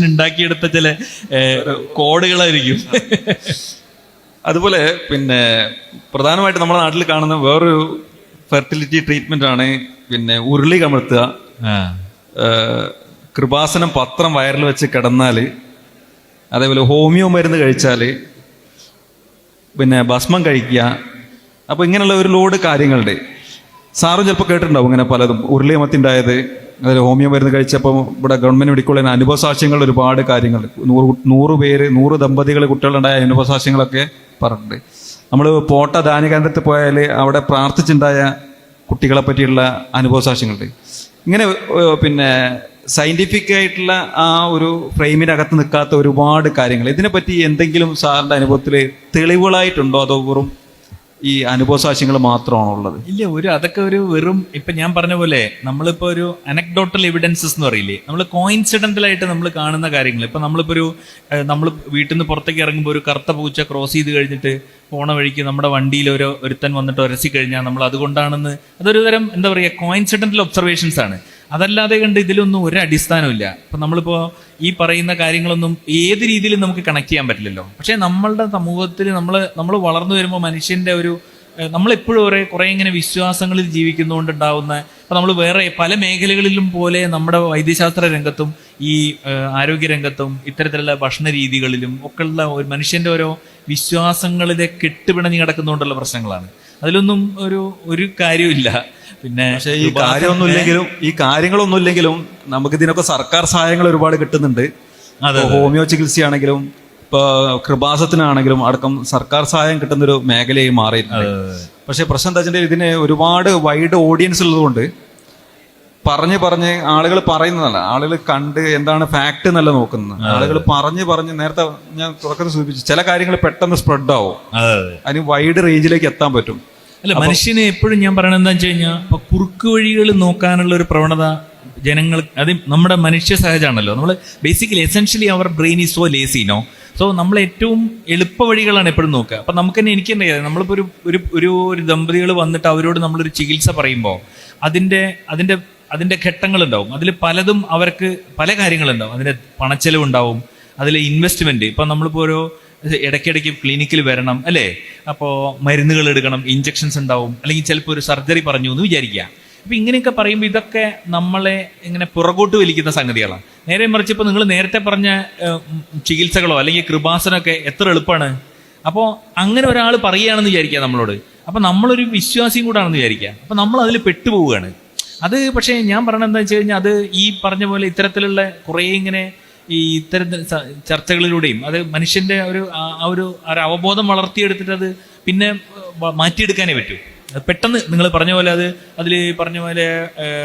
ഉണ്ടാക്കിയെടുത്ത ചില കോഡുകളായിരിക്കും. അതുപോലെ പിന്നെ പ്രധാനമായിട്ട് നമ്മുടെ നാട്ടിൽ കാണുന്ന വേറൊരു ഫെർട്ടിലിറ്റി ട്രീറ്റ്മെന്റ് ആണ് പിന്നെ ഉരുളി കമഴ്ത്തുക. കൃപാസനം പത്രം വയറിൽ വെച്ച് കിടന്നാൽ അതേപോലെ ഹോമിയോ മരുന്ന് കഴിച്ചാൽ പിന്നെ ഭസ്മം കഴിക്കുക. അപ്പൊ ഇങ്ങനെയുള്ള ഒരു ലോഡ് കാര്യങ്ങളുണ്ട്. സാറും ചിലപ്പോൾ കേട്ടിട്ടുണ്ടാവും ഇങ്ങനെ പലതും. ഉരുളിയമത്തിന്റെത് അതിൽ ഹോമിയോ മരുന്ന് കഴിച്ചപ്പോൾ ഇവിടെ ഗവൺമെന്റ് മെഡിക്കൽ അനുഭവ സാക്ഷ്യങ്ങൾ ഒരുപാട് കാര്യങ്ങൾ. നൂറ് നൂറ് പേര് നൂറ് ദമ്പതികൾ കുട്ടികളുണ്ടായ അനുഭവ സാക്ഷ്യങ്ങളൊക്കെ പറഞ്ഞിട്ടുണ്ട്. നമ്മൾ പോട്ട ദാന കേന്ദ്രത്തിൽ പോയാൽ അവിടെ പ്രാർത്ഥിച്ചുണ്ടായ കുട്ടികളെ പറ്റിയുള്ള അനുഭവ സാക്ഷ്യങ്ങളുണ്ട് ഇങ്ങനെ പിന്നെ സയന്റിഫിക് ആയിട്ടുള്ള ആ ഒരു ഫ്രെയിമിനകത്ത് നിൽക്കാത്ത ഒരുപാട് കാര്യങ്ങൾ. ഇതിനെപ്പറ്റി എന്തെങ്കിലും സാറിന്റെ അനുഭവത്തിൽ തെളിവുകളായിട്ടുണ്ടോ അതോ വെറും ഈ അനുഭവ സാക്ഷ്യങ്ങൾ മാത്രമാണോ ഉള്ളത് ഇല്ല ഒരു അതൊക്കെ ഒരു വെറും ഇപ്പൊ ഞാൻ പറഞ്ഞ പോലെ നമ്മളിപ്പോ ഒരു അനക്ഡോട്ടൽ എവിഡൻസസ് എന്ന് പറയില്ലേ? നമ്മൾ കോയിൻസിഡന്റൽ ആയിട്ട് നമ്മൾ കാണുന്ന കാര്യങ്ങൾ ഇപ്പൊ നമ്മളിപ്പോ ഒരു നമ്മൾ വീട്ടിൽ നിന്ന് പുറത്തേക്ക് ഇറങ്ങുമ്പോൾ ഒരു കറുത്ത പൂച്ച ക്രോസ് ചെയ്ത് കഴിഞ്ഞിട്ട് പോണ വഴിക്ക് നമ്മുടെ വണ്ടിയിൽ ഒരു ഒരുത്തൻ വന്നിട്ട് ഉരസി കഴിഞ്ഞാൽ നമ്മൾ അതുകൊണ്ടാണെന്ന് അതൊരു തരം എന്താ പറയുക കോയിൻസിഡന്റൽ ഒബ്സർവേഷൻസ് ആണ്. അതല്ലാതെ കണ്ട് ഇതിലൊന്നും ഒരു അടിസ്ഥാനമില്ല ഇപ്പൊ നമ്മളിപ്പോ ഈ പറയുന്ന കാര്യങ്ങളൊന്നും ഏത് രീതിയിലും നമുക്ക് കണക്ട് ചെയ്യാൻ പറ്റില്ലല്ലോ. പക്ഷെ നമ്മളുടെ സമൂഹത്തിൽ നമ്മൾ നമ്മൾ വളർന്നു വരുമ്പോൾ മനുഷ്യന്റെ ഒരു നമ്മളെപ്പോഴും ഒരേ കുറെ ഇങ്ങനെ വിശ്വാസങ്ങളിൽ ജീവിക്കുന്നതുകൊണ്ടുണ്ടാവുന്ന ഇപ്പൊ നമ്മൾ വേറെ പല മേഖലകളിലും പോലെ നമ്മുടെ വൈദ്യശാസ്ത്ര രംഗത്തും ഈ ആരോഗ്യ രംഗത്തും ഇത്തരത്തിലുള്ള ഭക്ഷണ രീതികളിലും ഒക്കെയുള്ള ഒരു മനുഷ്യന്റെ ഓരോ വിശ്വാസങ്ങളിലെ കെട്ടുപിണഞ്ഞു കിടക്കുന്നതുകൊണ്ടുള്ള പ്രശ്നങ്ങളാണ്. അതിലൊന്നും ഒരു ഒരു കാര്യമില്ല പിന്നെ പക്ഷേ ഈ കാര്യമൊന്നും ഇല്ലെങ്കിലും ഈ കാര്യങ്ങളൊന്നും ഇല്ലെങ്കിലും നമുക്ക് ഇതിനൊക്കെ സർക്കാർ സഹായങ്ങൾ ഒരുപാട് കിട്ടുന്നുണ്ട്. അതെ ഹോമിയോ ചികിത്സയാണെങ്കിലും ഇപ്പൊ കൃപാസത്തിനാണെങ്കിലും അടക്കം സർക്കാർ സഹായം കിട്ടുന്ന ഒരു മേഖലയായി മാറിയിട്ടുണ്ട്. പക്ഷെ പ്രശ്നം എന്താ വെച്ചിട്ടുണ്ടെങ്കിൽ ഇതിന് ഒരുപാട് വൈഡ് ഓഡിയൻസ് ഉള്ളതുകൊണ്ട് പറഞ്ഞ് പറഞ്ഞ് ആളുകൾ പറയുന്നതല്ല. ആളുകൾ കണ്ട് എന്താണ് ഫാക്ട് എന്നല്ല നോക്കുന്നത്. ആളുകൾ പറഞ്ഞ് പറഞ്ഞ് നേരത്തെ ഞാൻ തുടക്കത്തിൽ സൂചിപ്പിച്ചു ചില കാര്യങ്ങൾ പെട്ടെന്ന് സ്പ്രെഡ് ആവും. അതിന് വൈഡ് റേഞ്ചിലേക്ക് എത്താൻ പറ്റും. അല്ല മനുഷ്യനെ എപ്പോഴും ഞാൻ പറയണത് എന്താ വെച്ച് കഴിഞ്ഞാൽ ഇപ്പൊ കുറുക്ക് വഴികൾ നോക്കാനുള്ള ഒരു പ്രവണത ജനങ്ങൾ അത് നമ്മുടെ മനുഷ്യ സഹജമാണല്ലോ. നമ്മൾ basically essentially our brain is so ലേസിനോ so നമ്മൾ ഏറ്റവും എളുപ്പ വഴികളാണ് എപ്പോഴും നോക്കുക. അപ്പൊ നമുക്ക് തന്നെ എനിക്ക് തന്നെ അറിയാം. നമ്മളിപ്പോ ഒരു ഒരു ഒരു ഒരു ദമ്പതികൾ വന്നിട്ട് അവരോട് നമ്മളൊരു ചികിത്സ പറയുമ്പോൾ അതിന്റെ അതിന്റെ അതിന്റെ ഘട്ടങ്ങളുണ്ടാവും. അതിൽ പലതും അവർക്ക് പല കാര്യങ്ങളുണ്ടാവും. അതിന്റെ പണച്ചെലവുണ്ടാവും അതിലെ ഇൻവെസ്റ്റ്മെന്റ് ഇപ്പൊ നമ്മളിപ്പോ ഓരോ ഇടയ്ക്കിടയ്ക്ക് ക്ലിനിക്കിൽ വരണം അല്ലേ? അപ്പോൾ മരുന്നുകൾ എടുക്കണം ഇഞ്ചെക്ഷൻസ് ഉണ്ടാവും. അല്ലെങ്കിൽ ചിലപ്പോൾ ഒരു സർജറി പറഞ്ഞു എന്ന് വിചാരിക്കുക. അപ്പൊ ഇങ്ങനെയൊക്കെ പറയുമ്പോൾ ഇതൊക്കെ നമ്മളെ ഇങ്ങനെ പുറകോട്ട് വലിക്കുന്ന സംഗതികളാണ്. നേരെ മറിച്ച് ഇപ്പൊ നിങ്ങൾ നേരത്തെ പറഞ്ഞ ചികിത്സകളോ അല്ലെങ്കിൽ കൃപാസനമൊക്കെ എത്ര എളുപ്പമാണ്. അപ്പോൾ അങ്ങനെ ഒരാൾ പറയുകയാണെന്ന് വിചാരിക്കുക നമ്മളോട്. അപ്പൊ നമ്മളൊരു വിശ്വാസിയും കൂടാണെന്ന് വിചാരിക്കുക. അപ്പൊ നമ്മൾ അതിൽ പെട്ടുപോവുകയാണ്. അത് പക്ഷേ ഞാൻ പറയണത് എന്താ വെച്ച് കഴിഞ്ഞാൽ അത് ഈ പറഞ്ഞ പോലെ ഇത്തരത്തിലുള്ള കുറേ ഇങ്ങനെ ഈ ഇത്തരം ചർച്ചകളിലൂടെയും അത് മനുഷ്യന്റെ ഒരു ആ- ഒരു അവബോധം വളർത്തിയെടുത്തിട്ട് അത് പിന്നെ മാറ്റിയെടുക്കാനേ പറ്റൂ. പെട്ടെന്ന് നിങ്ങൾ പറഞ്ഞ പോലെ അത് അതിൽ പറഞ്ഞ പോലെ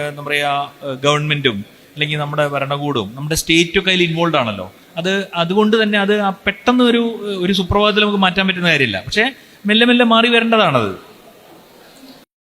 എന്താ പറയുക ഗവൺമെന്റും അല്ലെങ്കിൽ നമ്മുടെ ഭരണകൂടവും നമ്മുടെ സ്റ്റേറ്റും ഒക്കെ അതിൽ ഇൻവോൾവ് ആണല്ലോ. അത് അതുകൊണ്ട് തന്നെ അത് പെട്ടെന്ന് ഒരു ഒരു സുപ്രഭാതത്തിൽ നമുക്ക് മാറ്റാൻ പറ്റുന്ന കാര്യമില്ല. പക്ഷേ മെല്ലെ മെല്ലെ മാറി വരേണ്ടതാണത്.